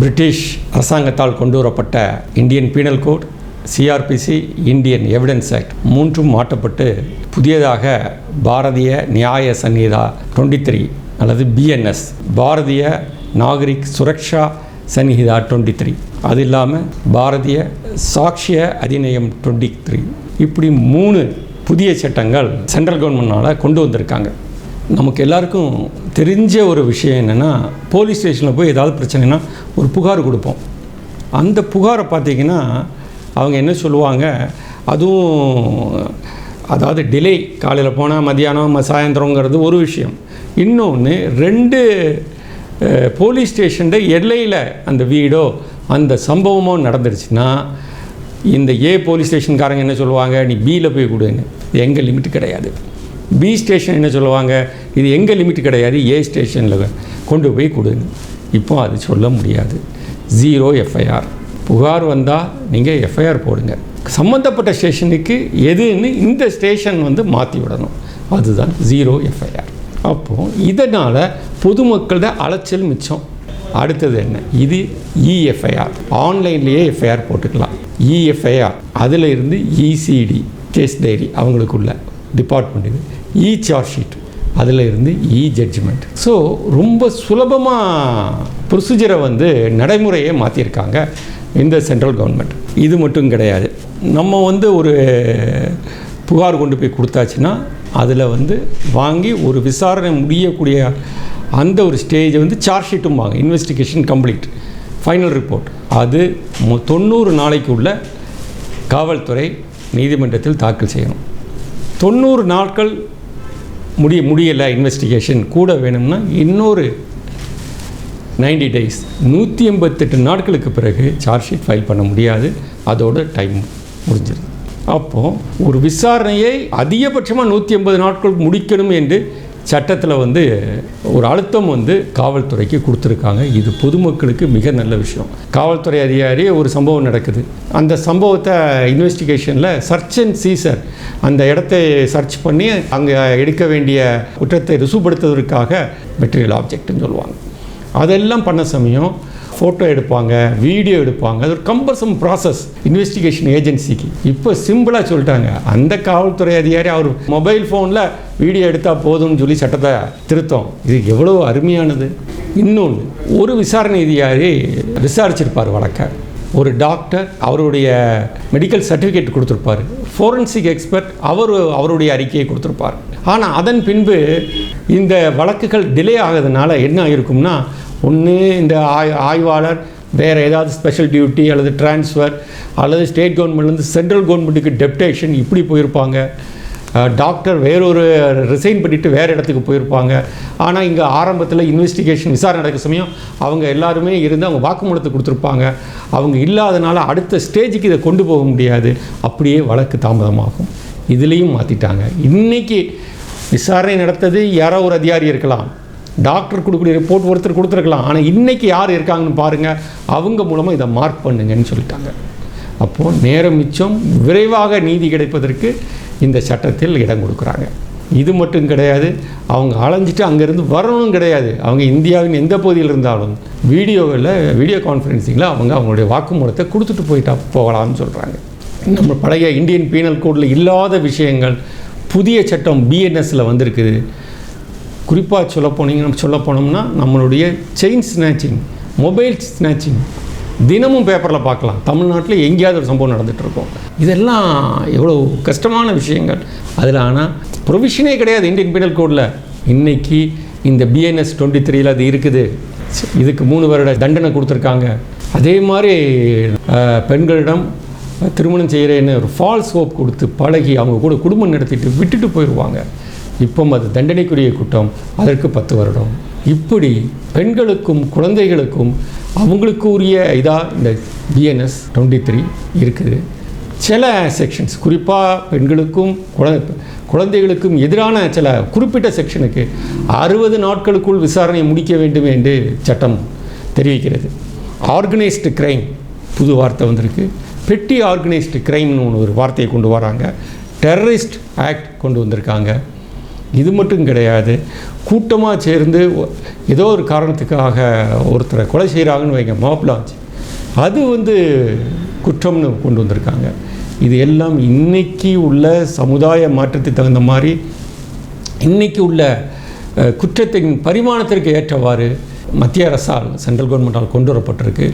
British அரசாங்கத்தால் கொண்டு வரப்பட்ட Indian Penal Code CrPC Indian Evidence Act மூன்றும் மாற்றப்பட்டு புதியதாக பாரதிய நியாய சன்னிதா டுவெண்ட்டி த்ரீ அல்லது BNS Bharatiya Nagarik Suraksha Sanhita twenty three. அது இல்லாமல் பாரதிய சாக்ஷிய அதிநயம் டுவெண்ட்டி த்ரீ. இப்படி மூணு புதிய சட்டங்கள் சென்ட்ரல் கவர்மெண்ட்னால் கொண்டு வந்திருக்காங்க. நமக்கு எல்லாருக்கும் தெரிஞ்ச ஒரு விஷயம் என்னென்னா போலீஸ் ஸ்டேஷனில் போய் ஏதாவது பிரச்சனைனா ஒரு புகார் கொடுப்போம். அந்த புகாரை பார்த்தீங்கன்னா அவங்க என்ன சொல்லுவாங்க அதுவும் அதாவது டிலே காலையில் போனால் மதியானம் சாயந்தரங்கிறது ஒரு விஷயம். இன்னொன்று ரெண்டு போலீஸ் ஸ்டேஷன் எல்லையில் அந்த வீடோ அந்த சம்பவமோ நடந்துருச்சுன்னா இந்த ஏ போலீஸ் ஸ்டேஷன்காரங்க என்ன சொல்லுவாங்க நீ பியில் போய் கொடுங்க எங்கள் லிமிட் கிடையாது. பி ஸ்டேஷன் என்ன சொல்லுவாங்க இது எங்கள் லிமிட் கிடையாது ஏ ஸ்டேஷனில் கொண்டு போய் கொடுங்க இப்போ அது சொல்ல முடியாது. ஜீரோ எஃப்ஐஆர் புகார் வந்தால் நீங்கள் எஃப்ஐஆர் போடுங்க. சம்மந்தப்பட்ட ஸ்டேஷனுக்கு எதுன்னு இந்த ஸ்டேஷன் வந்து மாற்றி விடணும். அதுதான் ஜீரோ எஃப்ஐஆர் அப்போது இதனால் பொதுமக்களோட அலைச்சல் மிச்சம். அடுத்தது என்ன? இது இஎஃப்ஐஆர் ஆன்லைன்லேயே எஃப்ஐஆர் போட்டுக்கலாம். இஎஃப்ஐஆர் அதில் இருந்து இசிடி கேஸ் டைரி அவங்களுக்குள்ள டிபார்ட்மெண்ட் இது. இ சார்ஜ் ஷீட் அதில் இருந்து இ e ஜட்ஜ்மெண்ட் ஸோ ரொம்ப சுலபமாக ப்ரொசீஜரை வந்து நடைமுறையை மாற்றியிருக்காங்க இந்த சென்ட்ரல் கவர்மெண்ட் இது மட்டும் கிடையாது. நம்ம வந்து ஒரு புகார் கொண்டு போய் கொடுத்தாச்சுன்னா அதில் வந்து வாங்கி ஒரு விசாரணை முடியக்கூடிய அந்த ஒரு ஸ்டேஜை வந்து சார்ஜ் ஷீட்டும் வாங்க. இன்வெஸ்டிகேஷன் கம்ப்ளீட் ஃபைனல் ரிப்போர்ட் அது மு- தொண்ணூறு நாளைக்குள்ள காவல்துறை நீதிமன்றத்தில் தாக்கல் செய்யணும். தொண்ணூறு நாட்கள் முடிய முடியலை இன்வெஸ்டிகேஷன் கூட வேணும்னா இன்னொரு 90 டேஸ் நூற்றி எண்பத்தெட்டு நாட்களுக்கு பிறகு சார்ஜ் ஷீட் ஃபைல் பண்ண முடியாது. அதோட டைம் முடிஞ்சிருது. அப்போது ஒரு விசாரணையை அதிகபட்சமாக நூற்றி எண்பது நாட்கள் முடிக்கணும் என்று சட்டத்தில் வந்து ஒரு அழுத்தம் வந்து காவல்துறைக்கு கொடுத்துருக்காங்க. இது பொதுமக்களுக்கு மிக நல்ல விஷயம். காவல்துறை அதிகாரி ஒரு சம்பவம் நடக்குது. அந்த சம்பவத்தை இன்வெஸ்டிகேஷனில் சர்ச் அண்ட் சீசர் அந்த இடத்தை சர்ச் பண்ணி அங்கே எடுக்க வேண்டிய குற்றத்தை ருசுப்படுத்துவதற்காக மெட்டீரியல் ஆப்ஜெக்ட்னு சொல்லுவாங்க. அதெல்லாம் பண்ண சமயம் ஃபோட்டோ எடுப்பாங்க வீடியோ எடுப்பாங்க. அது ஒரு கம்பல்சம் ப்ராசஸ் இன்வெஸ்டிகேஷன் ஏஜென்சிக்கு இப்போ சிம்பிளாக சொல்லிட்டாங்க. அந்த காவல்துறை அதிகாரி அவர் மொபைல் ஃபோனில் வீடியோ எடுத்தால் போதும்னு சொல்லி சட்டத்தை திருத்தம். இது எவ்வளோ அருமையானது. இன்னொன்று ஒரு விசாரணை அதிகாரி விசாரிச்சிருப்பார் வழக்கை. ஒரு டாக்டர் அவருடைய மெடிக்கல் சர்டிஃபிகேட் கொடுத்துருப்பாரு. ஃபோரன்சிக் எக்ஸ்பர்ட் அவர் அவருடைய அறிக்கையை கொடுத்துருப்பார். ஆனால் அதன் பின்பு இந்த வழக்குகள் டிலே ஆகிறதுனால என்ன ஆகிருக்கும்னா ஒன்று இந்த ஆய் ஆய்வாளர் வேறு ஏதாவது ஸ்பெஷல் டியூட்டி அல்லது ட்ரான்ஸ்ஃபர் அல்லது ஸ்டேட் கவர்மெண்ட்லேருந்து சென்ட்ரல் கவர்மெண்ட்டுக்கு டெப்டேஷன் இப்படி போயிருப்பாங்க. டாக்டர் வேறொரு ரிசைன் பண்ணிவிட்டு வேறு இடத்துக்கு போயிருப்பாங்க. ஆனால் இங்கே ஆரம்பத்தில் இன்வெஸ்டிகேஷன் விசாரணை நடக்க சமயம் அவங்க எல்லாருமே இருந்து அவங்க வாக்குமூலத்தை கொடுத்துருப்பாங்க. அவங்க இல்லாதனால அடுத்த ஸ்டேஜுக்கு இதை கொண்டு போக முடியாது. அப்படியே வழக்கு தாமதமாகும். இதுலேயும் மாற்றிட்டாங்க இன்னைக்கு விசாரணை நடத்தது யாரோ ஒரு அதிகாரி இருக்கலாம். டாக்டர் கொடுக்கக்கூடிய ரிப்போர்ட் ஒருத்தர் கொடுத்துருக்கலாம். ஆனால் இன்றைக்கி யார் இருக்காங்கன்னு பாருங்கள் அவங்க மூலமாக இதை மார்க் பண்ணுங்கன்னு சொல்லிட்டாங்க. அப்போது நேரம் மிச்சம். விரைவாக நீதி கிடைப்பதற்கு இந்த சட்டத்தில் இடம் கொடுக்குறாங்க. இது மட்டும் கிடையாது. அவங்க அலைஞ்சிட்டு அங்கேருந்து வரணும் கிடையாது. அவங்க இந்தியாவின் எந்த பகுதியில் இருந்தாலும் வீடியோவில் வீடியோ கான்ஃபரன்சிங்கில் அவங்க அவங்களுடைய வாக்குமூலத்தை கொடுத்துட்டு போயிட்டா போகலாம்னு சொல்கிறாங்க நம்ம பழைய இந்தியன் பீனல் கோடில் இல்லாத விஷயங்கள் புதிய சட்டம் பிஎன்எஸில் வந்திருக்குது. குறிப்பாக சொல்ல போனீங்கன்னு சொல்ல போனோம்னா நம்மளுடைய செயின் ஸ்நாச்சிங் மொபைல் ஸ்நாச்சிங் தினமும் பேப்பரில் பார்க்கலாம். தமிழ்நாட்டில் எங்கேயாவது ஒரு சம்பவம் நடந்துகிட்ருக்கோம் இதெல்லாம் எவ்வளோ கஷ்டமான விஷயங்கள். அதில் ஆனால் ப்ரொவிஷனே கிடையாது இந்தியன் பீனல் கோடில் இன்னைக்கு இந்த பிஎன்எஸ் டுவெண்ட்டி த்ரீயில் அது இருக்குது. இதுக்கு மூணு வருட தண்டனை கொடுத்துருக்காங்க. அதே மாதிரி பெண்களிடம் திருமணம் செய்கிறேன்னு ஒரு ஃபால்ஸ் ஹோப் கொடுத்து பழகி அவங்க கூட குடும்பம் நடத்திட்டு விட்டுட்டு போயிடுவாங்க இப்போ அது தண்டனைக்குரிய குற்றம் அதற்கு பத்து வருடம். இப்படி பெண்களுக்கும் குழந்தைகளுக்கும் அவங்களுக்கு உரிய இதாக இந்த பிஎன்எஸ் டுவெண்ட்டி த்ரீ இருக்குது. சில செக்ஷன்ஸ் குறிப்பாக பெண்களுக்கும் குழந்தை குழந்தைகளுக்கும் எதிரான சில குறிப்பிட்ட செக்ஷனுக்கு அறுபது நாட்களுக்குள் விசாரணை முடிக்க வேண்டும் என்று சட்டம் தெரிவிக்கிறது. ஆர்கனைஸ்டு கிரைம் புது வார்த்தை வந்திருக்கு. பெட்டி ஆர்கனைஸ்டு கிரைம்னு ஒன்று ஒரு வார்த்தையை கொண்டு வராங்க. டெரரிஸ்ட் ஆக்ட் கொண்டு வந்திருக்காங்க. இது மட்டும் கிடையாது. கூட்டமாக சேர்ந்து ஏதோ ஒரு காரணத்துக்காக ஒருத்தரை கொலை செய்கிறாங்கன்னு வைங்க மாப்லாஞ்ச் அது வந்து குற்றம்னு கொண்டு வந்திருக்காங்க. இது எல்லாம் இன்னைக்கு உள்ள சமுதாய மாற்றத்துக்கு தகுந்த மாதிரி இன்னைக்கு உள்ள குற்றத்தின் பரிமாணத்திற்கு ஏற்றவாறு மத்திய அரசால் சென்ட்ரல் கவர்மெண்டால் கொண்டு வரப்பட்டிருக்கு.